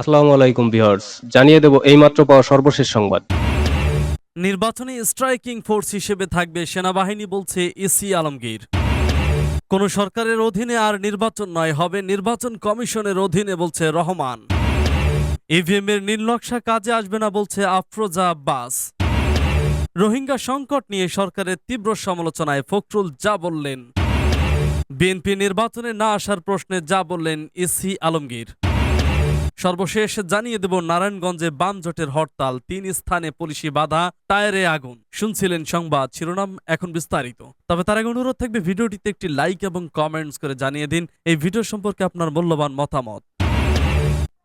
আসসালামু আলাইকুম ভিউয়ার্স, জানিয়ে দেব এইমাত্র পাওয়া সর্বশেষ সংবাদ। নির্বাচনে স্ট্রাইকিং ফোর্স হিসেবে থাকবে সেনাবাহিনী বলছে এসি আলমগীর। কোন সরকারের অধীনে আর নির্বাচন নয়, হবে নির্বাচন কমিশনের অধীনে বলছে রহমান। ইভিএম এর নীলনকশা কাজে আসবে না বলছে আফরোজা আব্বাস। রোহিঙ্গা সংকট নিয়ে সরকারের তীব্র সমালোচনায় ফখরুল যা বললেন। বিএনপি নির্বাচনে না আসার প্রশ্নে যা বললেন এসি আলমগীর। সর্বশেষ জানিয়ে দেব নারায়ণগঞ্জে বাম জোটের হরতাল, তিন স্থানে পুলিশি বাধা, টায়ারে আগুন। শুনছিলেন সংবাদ শিরোনাম, এখন বিস্তারিত। তবে তার আগে অনুরোধ থাকবে ভিডিওটিতে একটি লাইক এবং কমেন্টস করে জানিয়ে দিন এই ভিডিও সম্পর্কে আপনার মূল্যবান মতামত।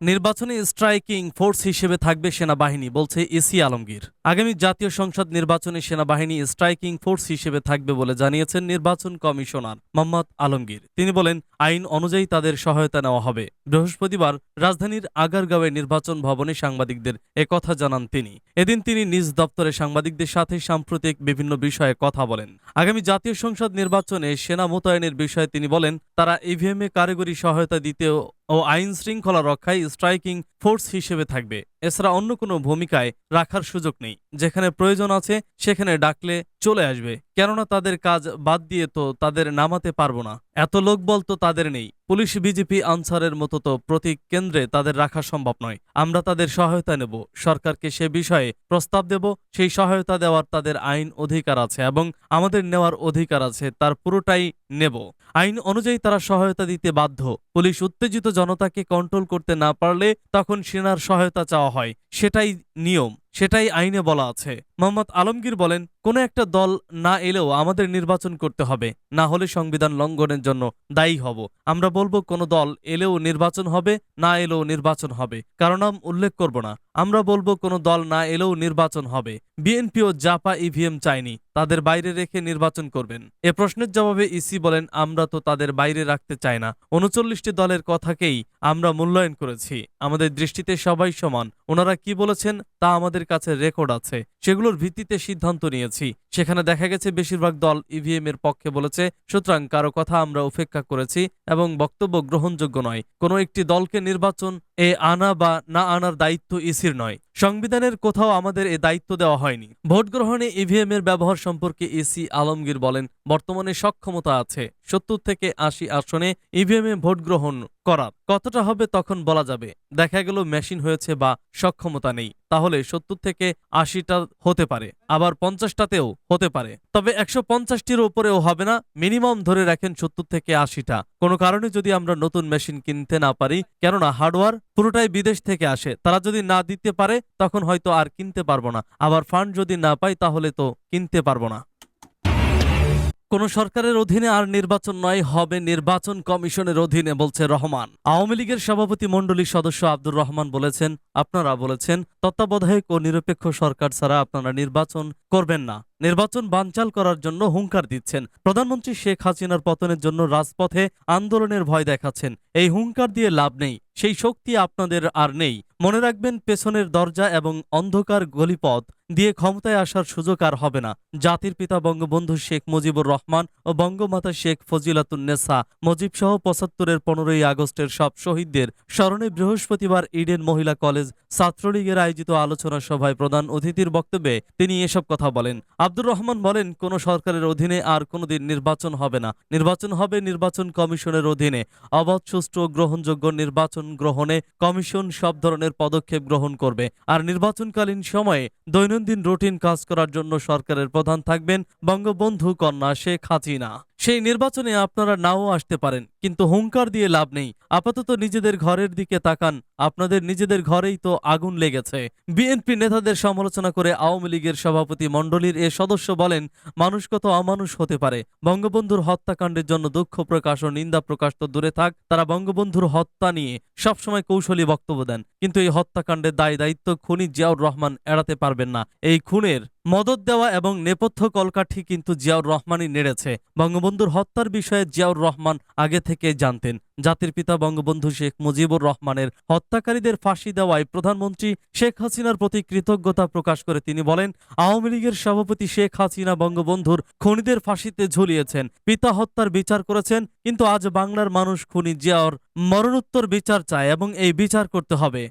নির্বাচনী স্ট্রাইকিং ফোর্স হিসেবে থাকবে সেনাবাহিনী, বলছে এসি আলমগীর। আগামী জাতীয় সংসদ নির্বাচনে সেনাবাহিনী স্ট্রাইকিং ফোর্স হিসেবে থাকবে বলে জানিয়েছেন নির্বাচন কমিশনার মোহাম্মদ আলমগীর। তিনি বলেন, আইন অনুযায়ী তাদের সহায়তা নেওয়া হবে। বৃহস্পতিবার রাজধানীর আগারগাঁওয়ে নির্বাচন ভবনে সাংবাদিকদের একথা জানান তিনি। এদিন তিনি নিজ দপ্তরে সাংবাদিকদের সাথে সাম্প্রতিক বিভিন্ন বিষয়ে কথা বলেন। আগামী জাতীয় সংসদ নির্বাচনে সেনা মোতায়েনের বিষয়ে তিনি বলেন, তারা ইভিএম এ কারিগরি সহায়তা দিতেও ও আইন শৃঙ্খলা রক্ষায় স্ট্রাইকিং ফোর্স হিসেবে থাকবে। এছাড়া অন্য কোনো ভূমিকায় রাখার সুযোগ নেই। যেখানে প্রয়োজন আছে, সেখানে ডাকলে চলে আসবে। কেননা তাদের কাজ বাদ দিয়ে তো তাদের নামাতে পারব না। এত লোকবল তো তাদের নেই। পুলিশ বিজেপি আনসারের মতো তো প্রতীক কেন্দ্রে তাদের রাখা সম্ভব নয়। আমরা তাদের সহায়তা নেব, সরকারকে সে বিষয়ে প্রস্তাব দেব, সেই সহায়তা দেওয়ার তাদের আইন অধিকার আছে এবং আমাদের নেওয়ার অধিকার আছে, তার পুরোটাই নেব। আইন অনুযায়ী তারা সহায়তা দিতে বাধ্য। পুলিশ উত্তেজিত জনতাকে কন্ট্রোল করতে না পারলে তখন সেনার সহায়তা চাওয়া হয়। সেটাই নিয়ম, সেটাই আইনে বলা আছে। মোহাম্মদ আলমগীর বলেন, কোনো একটা দল না এলেও আমাদের নির্বাচন করতে হবে, না হলে সংবিধান লঙ্ঘনের জন্য দায়ী হব। আমরা বলব, কোনো দল এলেও নির্বাচন হবে, না এলেও নির্বাচন হবে। কারণ নাম উল্লেখ করব না। আমরা বলব কোন দল না এলেও নির্বাচন হবে। বিএনপিও জাপা ইভিএম চায়নি, তাদের বাইরে রেখে নির্বাচন করবেন। এ প্রশ্নের জবাবে ইসি বলেন, আমরা তো তাদের বাইরে রাখতে চাই না। উনচল্লিশটি দলের কথাকেই আমরা মূল্যায়ন করেছি। আমাদের দৃষ্টিতে সবাই সমান। ওনারা কি বলেছেন তা আমাদের কাছে রেকর্ড আছে। সেগুলোর ভিত্তিতে সিদ্ধান্ত নিয়েছি। সেখানে দেখা গেছে বেশিরভাগ দল ইভিএম এর পক্ষে বলেছে, সুতরাং কারও কথা আমরা উপেক্ষা করেছি এবং বক্তব্য গ্রহণযোগ্য নয়। কোনো একটি দলকে নির্বাচন এ আনা বা না আনার দায়িত্ব ইসির নয়। সংবিধানের কোথাও আমাদের এ দায়িত্ব দেওয়া হয়নি। ভোট গ্রহণে ইভিএম এর ব্যবহার সম্পর্কে এসি আলমগীর বলেন, বর্তমানে সক্ষমতা আছে। সত্তর থেকে আশি আসনে ইভিএম এ ভোট গ্রহণ করার কতটা হবে তখন বলা যাবে। দেখা গেল মেশিন হয়েছে বা সক্ষমতা নেই। তাহলে সত্তর থেকে আশিটা হতে পারে। আবার পঞ্চাশটাতেও হতে পারে। তবে একশো পঞ্চাশটির ওপরেও হবে না। মিনিমাম ধরে রাখেন সত্তর থেকে আশিটা। কোনো কারণে যদি আমরা নতুন মেশিন কিনতে না পারি, কেননা হার্ডওয়্যার পুরোটাই বিদেশ থেকে আসে, তারা যদি না দিতে পারে তখন হয়তো আর কিনতে পারব না। আবার ফান্ড যদি না পাই, তাহলে তো কিনতে পারব না। কোন সরকারের অধীনে আর নির্বাচন নয়, হবে নির্বাচন কমিশনের অধীনে, বলছে রহমান। আওয়ামী লীগের সভাপতি মণ্ডলীর সদস্য আব্দুর রহমান বলেছেন, আপনারা বলেছেন, তত্ত্বাবধায়ক ও নিরপেক্ষ সরকার ছাড়া আপনারা নির্বাচন করবেন না। নির্বাচন বানচাল করার জন্য হুঙ্কার দিচ্ছেন। প্রধানমন্ত্রী শেখ হাসিনার পতনের জন্য রাজপথে আন্দোলনের ভয় দেখাচ্ছেন। এই হুঙ্কার দিয়ে লাভ নেই, সেই শক্তি আপনাদের আর নেই। মনে রাখবেন, পেছনের দরজা এবং অন্ধকার গলিপথ দিয়ে ক্ষমতায় আসার সুযোগ আর হবে না। জাতির পিতা বঙ্গবন্ধু শেখ মুজিবুর রহমান ও বঙ্গমাতা শেখ ফজিলাতুন্নেসা মুজিব সহ পঁচাত্তরের পনেরোই আগস্টের সব শহীদদের স্মরণে বৃহস্পতিবার ইডেন মহিলা কলেজ ছাত্রলীগের আয়োজিত আলোচনা সভায় প্রধান অতিথির বক্তব্যে তিনি এসব কথা বলেন। আব্দুর রহমান বলেন, কোন সরকারের অধীনে আর কোনোদিন নির্বাচন হবে না। নির্বাচন হবে নির্বাচন কমিশনের অধীনে। অবাধ, সুষ্ঠু, গ্রহণযোগ্য নির্বাচন গ্রহণে কমিশন সব ধরনের পদক্ষেপ গ্রহণ করবে। আর নির্বাচনকালীন সময়ে দৈনন্দিন রুটিন কাজ করার জন্য সরকারের প্রধান থাকবেন বঙ্গবন্ধু কন্যা শেখ হাসিনা। সেই নির্বাচনে আপনারা নাও আসতে পারেন, কিন্তু হুঙ্কার দিয়ে লাভ নেই। আপাতত নিজেদের ঘরের দিকে তাকান, আপনাদের নিজেদের ঘরেই তো আগুন লেগেছে। বিএনপি নেতাদের সমালোচনা করে আওয়ামী লীগের সভাপতি মণ্ডলীর এ সদস্য বলেন, মানুষ কত অমানুষ হতে পারে। বঙ্গবন্ধুর হত্যাকাণ্ডের জন্য দুঃখ প্রকাশ ও নিন্দা প্রকাশ তো দূরে থাক, তারা বঙ্গবন্ধুর হত্যা নিয়ে সবসময় কৌশলী বক্তব্য দেন। কিন্তু এই হত্যাকাণ্ডে দায় দায়িত্ব খুনি জিয়াউর রহমান এড়াতে পারবেন না। এই খুনের মদত দেওয়া এবং নেপথ্য কলকাঠি কিন্তু জিয়াউর রহমানই নেড়েছে। বঙ্গবন্ধুর হত্যার বিষয়ে জিয়াউর রহমান আগে থেকে জানতেন। জাতির পিতা বঙ্গবন্ধু শেখ মুজিবুর রহমানের হত্যাকারীদের ফাঁসি দেওয়ায় প্রধানমন্ত্রী শেখ হাসিনার প্রতি কৃতজ্ঞতা প্রকাশ করে তিনি বলেন, আওয়ামী লীগের সভাপতি শেখ হাসিনা বঙ্গবন্ধুর খুনিদের ফাঁসিতে ঝুলিয়েছেন। পিতা হত্যার বিচার করেছেন, কিন্তু আজ বাংলার মানুষ খুনি জিয়াওর মরণোত্তর বিচার চায় এবং এই বিচার করতে হবে।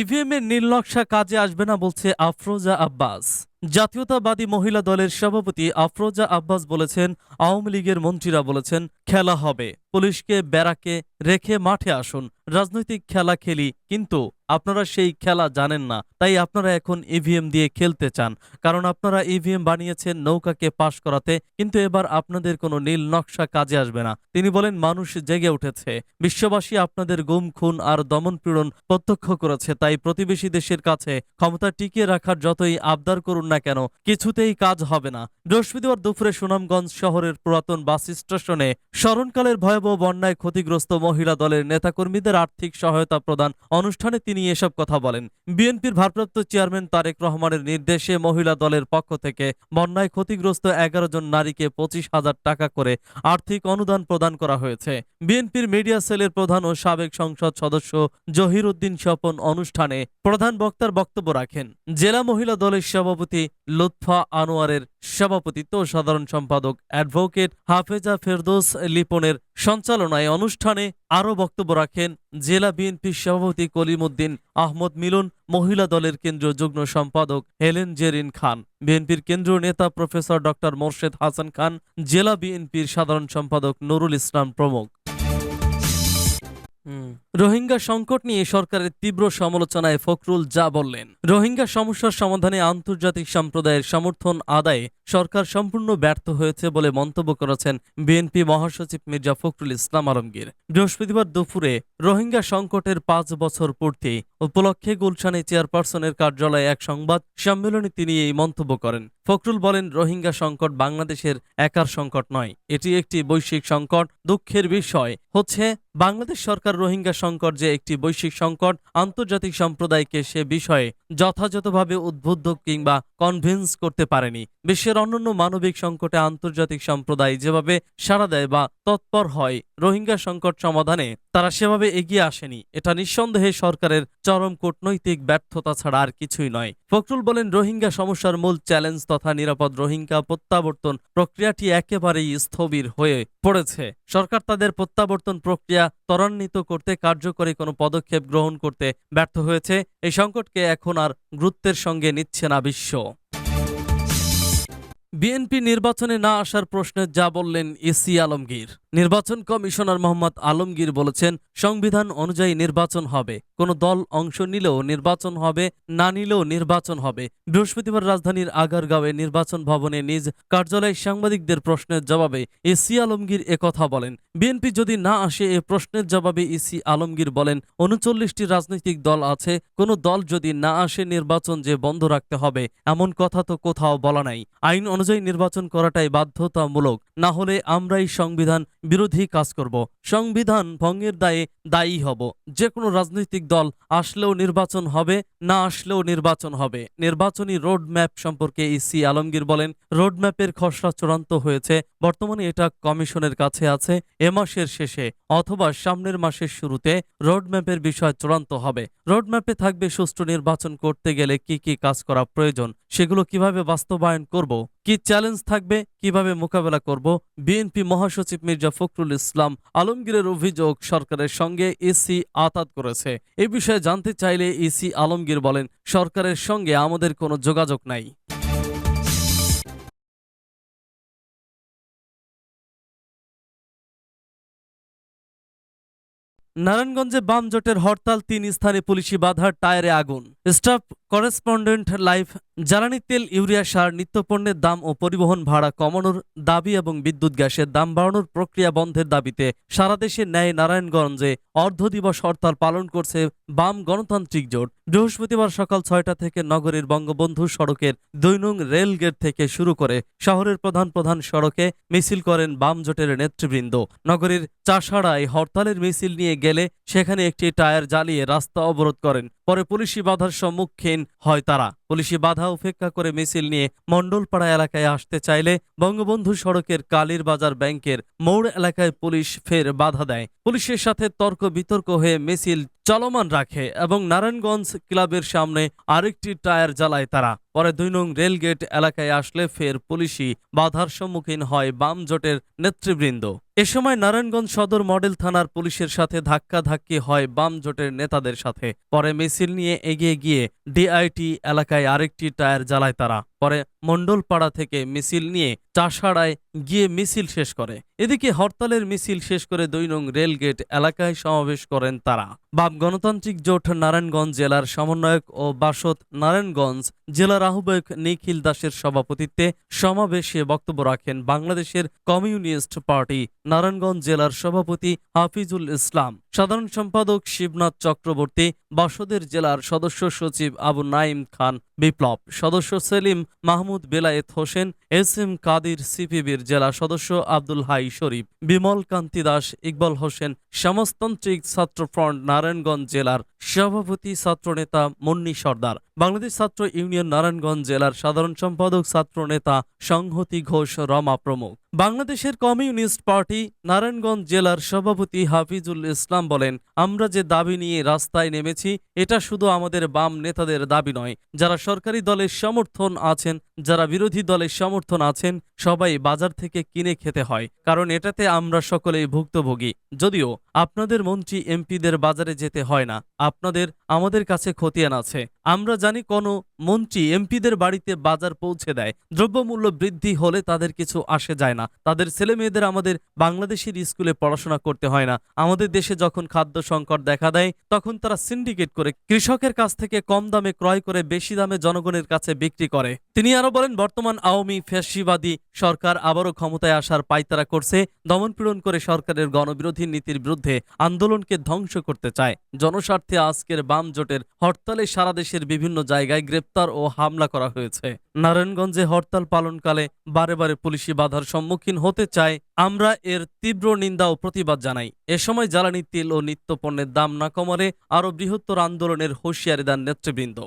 ইভিএম এর নীল নকশা কাজে আসবে না বলছে আফরোজা আব্বাস। জাতীয়তাবাদী মহিলা দলের সভাপতি আফরোজা আব্বাস বলেছেন, আওয়ামী লীগের মন্ত্রীরা বলেছেন, খেলা হবে। পুলিশকে ব্যারাকে রেখে মাঠে আসুন। রাজনৈতিক খেলা খেলি, কিন্তু আপনারা সেই খেলা জানেন না। তাই আপনারা এখন ইভিএম দিয়ে খেলতে চান। কারণ আপনারা ইভিএম বানিয়েছেন নৌকাকে পাশ করাতে, কিন্তু এবার আপনাদের কোনো নীল নকশা কাজে আসবে না। তিনি বলেন, মানুষ জেগে উঠেছে। বিশ্ববাসী আপনাদের গুম, খুন আর দমন পীড়ন প্রত্যক্ষ করেছে। তাই প্রতিবেশী দেশের কাছে ক্ষমতা টিকিয়ে রাখার যতই আবদার করুন না কেন, কিছুতেই কাজ হবে না। বৃহস্পতিবার দুপুরে সুনামগঞ্জ শহরের পুরাতন বাস স্টেশনে স্মরণকালের ভয়াবহ বন্যায় ক্ষতিগ্রস্ত মহিলা দলের নেতাকর্মীদের আর্থিক সহায়তা প্রদান অনুষ্ঠানে তিনি এসব কথা বলেন। বিএনপির ভারপ্রাপ্ত চেয়ারম্যান তারেক রহমানের নির্দেশে মহিলা দলের পক্ষ থেকে বন্যায় ক্ষতিগ্রস্ত এগারো জন নারীকে পঁচিশ হাজার টাকা করে আর্থিক অনুদান প্রদান করা হয়েছে। বিএনপির মিডিয়া সেলের প্রধান ও সাবেক সংসদ সদস্য জহির উদ্দিন স্বপন অনুষ্ঠানে প্রধান বক্তার বক্তব্য রাখেন। জেলা মহিলা দলের সভাপতি লুৎফা আনোয়ারের সভাপতিত্ব সাধারণ সম্পাদক অ্যাডভোকেট হাফেজা ফেরদৌস লিপনের সঞ্চালনায় অনুষ্ঠানে আরও বক্তব্য রাখেন জেলা বিএনপির সভাপতি কলিমুদ্দিন আহমদ মিলন, মহিলা দলের কেন্দ্রীয় যুগ্ম সম্পাদক হেলেন জেরিন খান, বিএনপির কেন্দ্রীয় নেতা প্রফেসর ডক্টর মোর্শেদ হাসান খান, জেলা বিএনপির সাধারণ সম্পাদক নুরুল ইসলাম প্রমুখ। রোহিঙ্গা সংকট নিয়ে সরকারের তীব্র সমালোচনায় ফখরুল যা বললেন। রোহিঙ্গা সমস্যার সমাধানে আন্তর্জাতিক সম্প্রদায়ের সমর্থন আদায়ে সরকার সম্পূর্ণ ব্যর্থ হয়েছে বলে মন্তব্য করেছেন বিএনপি মহাসচিব মির্জা ফখরুল ইসলাম আলমগীর। বৃহস্পতিবার দুপুরে রোহিঙ্গা সংকটের পাঁচ বছর পূর্তি উপলক্ষে গুলশানে চেয়ারপারসনের কার্যালয়ে এক সংবাদ সম্মেলনে তিনি এই মন্তব্য করেন। ফখরুল বলেন, রোহিঙ্গা সংকট বাংলাদেশের একার সংকট নয়। এটি একটি বৈশ্বিক সংকট, দুঃখের বিষয়। হচ্ছে, বাংলাদেশ সরকার রোহিঙ্গা সংকট যে একটি বৈশ্বিক সংকট, আন্তর্জাতিক সম্প্রদায়কে সে বিষয়ে যথাযথভাবে উদ্বুদ্ধ কিংবা কনভিন্স করতে পারেনি। বিশ্বের অন্যান্য মানবিক সংকটে আন্তর্জাতিক সম্প্রদায় যেভাবে সাড়া দেয় বা তৎপর হয় রোহিঙ্গা সংকট সমাধানে তারা সেভাবে এগিয়ে আসেনি। এটা নিঃসন্দেহে সরকারের চরম কূটনৈতিক ব্যর্থতা ছাড়া আর কিছুই নয়। ফখরুল বলেন, রোহিঙ্গা সমস্যার মূল চ্যালেঞ্জ তথা নিরাপদ রোহিঙ্গা প্রত্যাবর্তন প্রক্রিয়াটি একেবারেই স্থবির হয়ে পড়েছে। সরকার তাদের প্রত্যাবর্তন প্রক্রিয়া ত্বরান্বিত করতে কার্যকরী কোনো পদক্ষেপ গ্রহণ করতে ব্যর্থ হয়েছে। এই সংকটকে এখন আর গুরুত্বের সঙ্গে নিচ্ছে না বিশ্ব। বিএনপি নির্বাচনে না আসার প্রশ্নে যা বললেন এসি আলমগীর। নির্বাচন কমিশনার মোহাম্মদ আলমগীর বলেছেন, সংবিধান অনুযায়ী নির্বাচন হবে। কোন দল অংশ নিলেও নির্বাচন হবে, না নিলেও নির্বাচন হবে। বৃহস্পতিবার রাজধানীর আগারগাঁওয়ে নির্বাচন ভবনে নিজ কার্যালয়ে সাংবাদিকদের প্রশ্নের জবাবে এসি আলমগীর একথা বলেন। বিএনপি যদি না আসে এ প্রশ্নের জবাবে ইসি আলমগীর বলেন, উনচল্লিশটি রাজনৈতিক দল আছে, কোন দল যদি না আসে নির্বাচন যে বন্ধ রাখতে হবে, এমন কথা তো কোথাও বলা নাই। আইন অনুযায়ী নির্বাচন করাটাই বাধ্যতামূলক। না হলে আমরাই সংবিধান বিরোধী কাজ করব। সংবিধান ভঙ্গের দায়ে দায়ী হব। যে কোনো রাজনৈতিক দল আসলেও নির্বাচন হবে, না আসলেও নির্বাচন হবে। নির্বাচনী রোড ম্যাপ সম্পর্কে ইসি আলমগীর বলেন রোড ম্যাপের খসড়া চূড়ান্ত হয়েছে, বর্তমানে এটা কমিশনের কাছে আছে, এ মাসের শেষে অথবা সামনের মাসের শুরুতে রোড ম্যাপের বিষয় চূড়ান্ত হবে। রোড ম্যাপে থাকবে সুষ্ঠু নির্বাচন করতে গেলে কি কি কাজ করা প্রয়োজন, সেগুলো কীভাবে বাস্তবায়ন করব? কি চ্যালেঞ্জ থাকবে, কীভাবে মোকাবেলা করব? বিএনপি মহাসচিব মির্জা ফখরুল ইসলাম আলমগীরের অভিযোগ সরকারের সঙ্গে ইসি আতাত করেছে। এ বিষয়ে জানতে চাইলে ইসি আলমগীর বলেন, সরকারের সঙ্গে আমাদের কোনো যোগাযোগ নাই। নারায়ণগঞ্জে বাম জোটের হরতাল, তিন স্থানে পুলিশি বাধার টায়ারে আগুন। স্টাফ করেসপন্ডেন্ট লাইভ জ্বালানি তেল, ইউরিয়া সার, নিত্যপণ্যের দাম ও পরিবহন ভাড়া কমানোর দাবি এবং বিদ্যুৎ গ্যাসের দাম বাড়ানোর প্রক্রিয়া বন্ধের দাবিতে সারা দেশে ন্যায় নারায়ণগঞ্জে অর্ধ দিবস হরতাল পালন করছে বাম গণতান্ত্রিক জোট। বৃহস্পতিবার সকাল ছয়টা থেকে নগরীর বঙ্গবন্ধু সড়কের দুই নং রেল গেট থেকে শুরু করে শহরের প্রধান প্রধান সড়কে মিছিল করেন বাম জোটের নেতৃবৃন্দ। নগরীর চাষাড়ায় হরতালের মিছিল নিয়ে গেলে সেখানে একটি টায়ার জ্বালিয়ে রাস্তা অবরোধ করেন পরে পুলিশি বাধার সম্মুখীন হয় তারা। পুলিশি বাধা উপেক্ষা করে মিছিল নিয়ে মণ্ডলপাড়া এলাকায় আসতে চাইলে বঙ্গবন্ধু সড়কের কালীর বাজার ব্যাংকের মোড় এলাকায় পুলিশ ফের বাধা দেয়। পুলিশের সাথে তর্ক বিতর্ক হয়ে মিছিল চলমান রাখে এবং নারায়ণগঞ্জ ক্লাবের সামনে আরেকটি টায়ার জ্বালায় তারা। পরে দুই নং রেলগেট এলাকায় আসলে ফের পুলিশি বাধার সম্মুখীন হয় বাম জোটের নেতৃবৃন্দ। এ সময় নারায়ণগঞ্জ সদর মডেল থানার পুলিশের সাথে ধাক্কাধাক্কি হয় বাম জোটের নেতাদের সাথে। পরে মিছিল নিয়ে এগিয়ে গিয়ে ডিআইটি এলাকায় আরেকটি টায়ার জ্বালায় তারা। পরে মণ্ডলপাড়া থেকে মিছিল নিয়ে চাষাড়ায় গিয়ে মিছিল শেষ করে। এদিকে হরতালের মিছিল শেষ করে দুই নং রেলগেট এলাকায় সমাবেশ করেন তারা। বাম গণতান্ত্রিক জোট নারায়ণগঞ্জ জেলার সমন্বয়ক ও বাসদ নারায়ণগঞ্জ জেলার আহ্বায়ক নিখিল দাসের সভাপতিত্বে সমাবেশে বক্তব্য রাখেন বাংলাদেশের কমিউনিস্ট পার্টি নারায়ণগঞ্জ জেলার সভাপতি হাফিজুল ইসলাম। সাধারণ সম্পাদক শিবনাথ চক্রবর্তী, বাসদের জেলার সদস্য সচিব আবু নাইম খান বিপ্লব, সদস্য সেলিম মাহমুদ বেলায়েত হোসেন এস এম কাদির সিপিবির জেলা সদস্য আব্দুল হাই শরীফ, বিমল কান্তি দাস, ইকবাল হোসেন, সমাজতান্ত্রিক ছাত্র ফ্রন্ট নারায়ণগঞ্জ জেলার সভাপতি ছাত্রনেতা মুন্নি সর্দার। বাংলাদেশ ছাত্র ইউনিয়ন নারায়ণগঞ্জ জেলার সাধারণ সম্পাদক ছাত্রনেতা সংহতি ঘোষ রমা প্রমুখ। বাংলাদেশের কমিউনিস্ট পার্টি নারায়ণগঞ্জ জেলার সভাপতি হাফিজুল ইসলাম বলেন, আমরা যে দাবি নিয়ে রাস্তায় নেমেছি, এটা শুধু আমাদের বাম নেতাদের দাবি নয়, যারা সরকারি দলের সমর্থন আছেন যারা বিরোধী দলের সমর্থন আছেন, সবাই বাজার থেকে কিনে খেতে হয়, কারণ এটাতে আমরা সকলেই ভুক্তভোগী। যদিও আপনাদের মন্ত্রী এমপিদের বাজারে যেতে হয় না, আপনাদের আমাদের কাছে খতিয়ান আছে। আমরা জানি কোনো মন্ত্রী এমপিদের বাড়িতে বাজার পৌঁছে দেয়। দ্রব্যমূল্য বৃদ্ধি হলে তাদের কিছু আসে যায় না। তাদের ছেলে মেয়েদের আমাদের বাংলাদেশের স্কুলে পড়াশোনা করতে হয় না। আমাদের দেশে যখন খাদ্য সংকট দেখা দেয়, তখন তারা সিন্ডিকেট করে কৃষকের কাছ থেকে কম দামে ক্রয় করে বেশি দামে জনগণের কাছে বিক্রি করে। তিনি আরও বলেন, বর্তমান আওয়ামী ফ্যাসিবাদী সরকার আবারও ক্ষমতায় আসার পাইতারা করছে দমনপীড়ন করে সরকারের গণবিরোধী নীতির বিরুদ্ধে আন্দোলনকে ধ্বংস করতে চায়। জনস্বার্থে আজকের বাম জোটের হরতালে সারা দেশের বিভিন্ন জায়গায় গ্রেপ্তার ও হামলা করা হয়েছে। নারায়ণগঞ্জে হরতাল পালনকালে বারে বারে পুলিশি বাধার সম্মুখীন হতে চায় আমরা এর তীব্র নিন্দা ও প্রতিবাদ জানাই। এ সময় জ্বালানি, তেল ও নিত্যপণ্যের দাম না কমালে আরও বৃহত্তর আন্দোলনের হুঁশিয়ারি দেন নেতৃবৃন্দ।